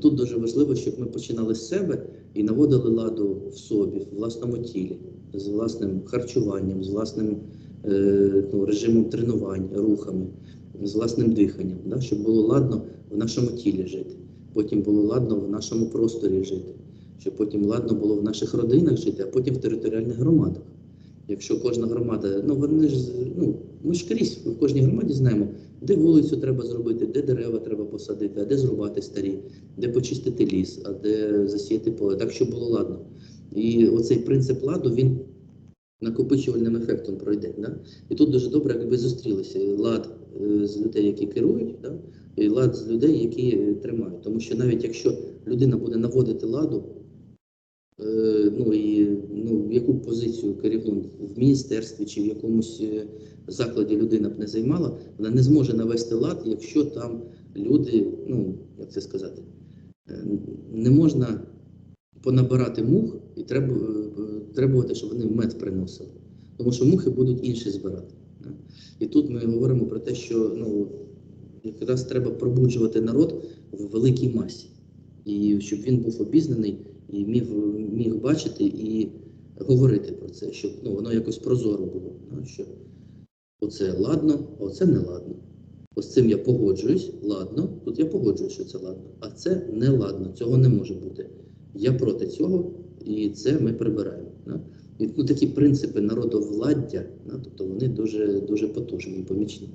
Тут дуже важливо, щоб ми починали з себе і наводили ладу в собі, в власному тілі, з власним харчуванням, з власним е, ну, режимом тренувань, рухами, з власним диханням, да? щоб було ладно в нашому тілі жити, потім було ладно в нашому просторі жити, щоб потім ладно було в наших родинах жити, а потім в територіальних громадах. Якщо кожна громада, ну вони ж ну ми ж крізь в кожній громаді знаємо, де вулицю треба зробити, де дерева треба посадити, а де зрубати старі, де почистити ліс, а де засіяти поле, так щоб було ладно. І оцей принцип ладу він накопичувальним ефектом пройде. Да? І тут дуже добре, якби зустрілися лад е, з людей, які керують, да? і лад з людей, які е, тримають. Тому що навіть якщо людина буде наводити ладу, ну і ну, в яку позицію керівну в міністерстві чи в якомусь е, закладі людина б не займала, вона не зможе навести лад, якщо там люди, ну як це сказати, е, не можна понабирати мух і треба, е, требувати, щоб вони мед приносили. Тому що мухи будуть інші збирати. І тут ми говоримо про те, що ну, якраз треба пробуджувати народ в великій масі, і щоб він був обізнаний і міг, міг бачити і говорити про це, щоб ну, воно якось прозоро було. да, Що оце ладно, а оце не ладно. Ось цим я погоджуюсь, ладно, тут я погоджуюсь, що це ладно, а це не ладно, цього не може бути. Я проти цього, і це ми прибираємо. Да? І ну, такі принципи народовладдя, да, тобто вони дуже, дуже потужні і помічні.